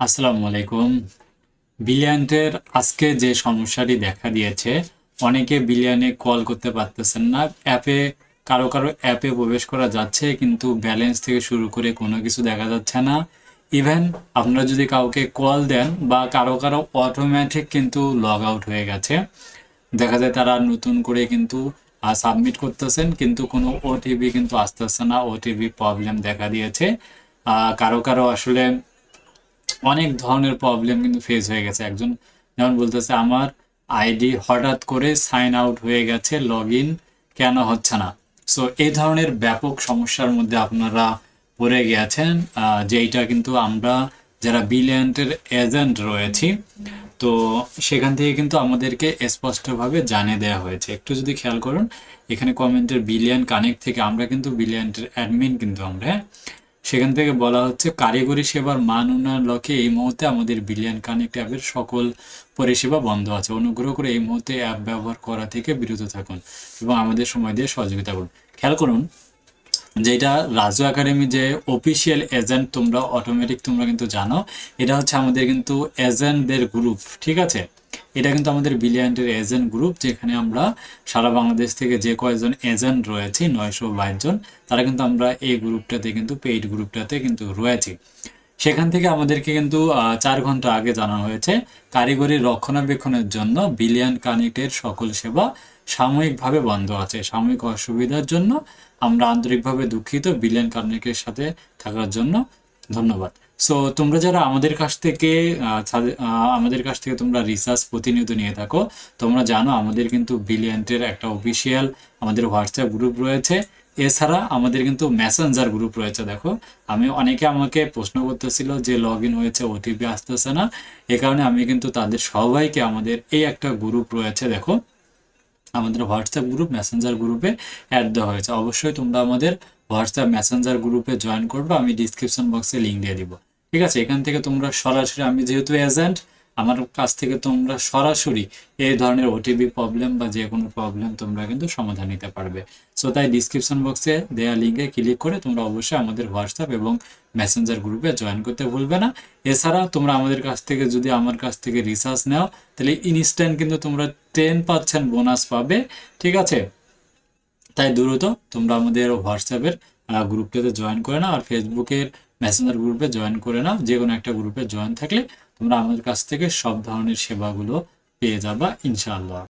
আসসালামু আলাইকুম। বিলিয়ন্টের আজকে যে সমস্যাটি দেখা দিয়েছে, অনেকে বিলিয়ানে কল করতে পারতেছেন না। অ্যাপে কারও কারও অ্যাপে প্রবেশ করা যাচ্ছে, কিন্তু ব্যালেন্স থেকে শুরু করে কোনো কিছু দেখা যাচ্ছে না। ইভেন আপনারা যদি কাউকে কল দেন বা কারও কারও অটোমেটিক কিন্তু লগ আউট হয়ে গেছে। দেখা যায় তারা নতুন করে কিন্তু সাবমিট করতেছেন, কিন্তু কোনো ওটিপি কিন্তু আসতেছে না। ওটিপি প্রবলেম দেখা দিয়েছে। কারও কারও আসলে অনেক ধরনের প্রবলেম কিন্তু ফেস হয়ে গেছে একজন যেমন বলতেছে, আমার আইডি হঠাৎ করে সাইন আউট হয়ে গেছে লগ কেন হচ্ছে না সো এই ধরনের ব্যাপক সমস্যার মধ্যে আপনারা পড়ে গেছেন যেইটা কিন্তু আমরা যারা বিলিয়ন্টের এজেন্ট রয়েছি, তো সেখান থেকে কিন্তু আমাদেরকে স্পষ্টভাবে জানিয়ে দেওয়া হয়েছে একটু যদি খেয়াল করুন, এখানে কমেন্টের বিলিয়ন কানেক্ট থেকে আমরা কিন্তু বিলিয়ন্টের অ্যাডমিন কিন্তু আমরা? সেখান থেকে বলা হচ্ছে, কারিগরি সেবার মান উন্নয়ন লক্ষ্যে এই মুহূর্তে আমাদের বিলিয়ন কানেক্ট অ্যাপের সকল পরিষেবা বন্ধ আছে। অনুগ্রহ করে এই মুহূর্তে অ্যাপ ব্যবহার করা থেকে বিরত থাকুন এবং আমাদের সময় দিয়ে সহযোগিতা করুন। খেয়াল করুন যেটা রাজু একাডেমি যে অফিসিয়াল এজেন্ট তোমরা অটোমেটিক তোমরা কিন্তু জানো, এটা হচ্ছে আমাদের কিন্তু এজেন্টদের গ্রুপ ঠিক আছে? এটা কিন্তু আমাদের বিলিয়ান্টের এজেন্ট গ্রুপ যেখানে আমরা সারা বাংলাদেশ থেকে যে কয়েকজন এজেন্ট রয়েছে, নয়শো বাইশ জন, তারা কিন্তু আমরা এই গ্রুপটাতে কিন্তু পেইড গ্রুপটাতে কিন্তু রয়েছি। সেখান থেকে আমাদেরকে কিন্তু চার ঘণ্টা আগে জানানো হয়েছে। কারিগরি রক্ষণাবেক্ষণের জন্য বিলিয়ন কানেক্টের সকল সেবা সাময়িকভাবে বন্ধ আছে। সাময়িক অসুবিধার জন্য আমরা আন্তরিকভাবে দুঃখিত বিলিয়ন কানেক্টের সাথে থাকার জন্য। ধন্যবাদ। সো তোমরা যারা আমাদের কাছ থেকে আমাদের কাছ থেকে তোমরা রিসার্চ প্রতিনিয়ত নিয়ে থাকো, তোমরা জানো আমাদের কিন্তু বিলিয়ন্টের একটা অফিসিয়াল আমাদের হোয়াটসঅ্যাপ গ্রুপ রয়েছে। এছাড়া আমাদের কিন্তু মেসেঞ্জার গ্রুপ রয়েছে, দেখো। আমি অনেকে আমাকে প্রশ্ন করতেছিল যে লগ ইন হয়েছে ওটিপি আসতেছে না। এ কারণে আমি কিন্তু তাদের সবাইকে আমাদের এই একটা গ্রুপ রয়েছে, দেখো। আমাদের হোয়াটসঅ্যাপ গ্রুপ মেসেঞ্জার গ্রুপে অ্যাড দেওয়া হয়েছে। অবশ্যই তোমরা আমাদের হোয়াটসঅ্যাপ মেসেঞ্জার গ্রুপে জয়েন করবে। আমি ডিসক্রিপশন বক্সে লিঙ্ক দিয়ে দিব। ঠিক আছে? এখান থেকে তোমরা সরাসরি, আমি যেহেতু এজেন্ট আমার কাছ থেকে তোমরা সরাসরি এই ধরনের ওটিপি প্রবলেম বা যে কোনো প্রবলেম তোমরা কিন্তু সমাধান নিতে পারবে। সো তাই ডিসক্রিপশন বক্সে দেওয়া লিঙ্কে ক্লিক করে তোমরা অবশ্যই আমাদের হোয়াটসঅ্যাপ এবং মেসেঞ্জার গ্রুপে জয়েন করতে ভুলবে না। এছাড়া তোমরা আমাদের কাছ থেকে যদি আমার কাছ থেকে রিসার্চ নাও, তাহলে ইনস্ট্যান্ট কিন্তু তোমরা টেন পার্সেন্ট বোনাস পাবে। ঠিক আছে? তাই দ্রুত তোমরা আমাদের হোয়াটসঅ্যাপের গ্রুপটাতে জয়েন করে নাও আর ফেসবুকের মেসেঞ্জার গ্রুপে জয়েন করে নাও, যে কোনো একটা গ্রুপে জয়েন থাকলে তোমরা আমাদের কাছ থেকে সব ধরনের সেবাগুলো পেয়ে যাবা, ইনশাআল্লাহ।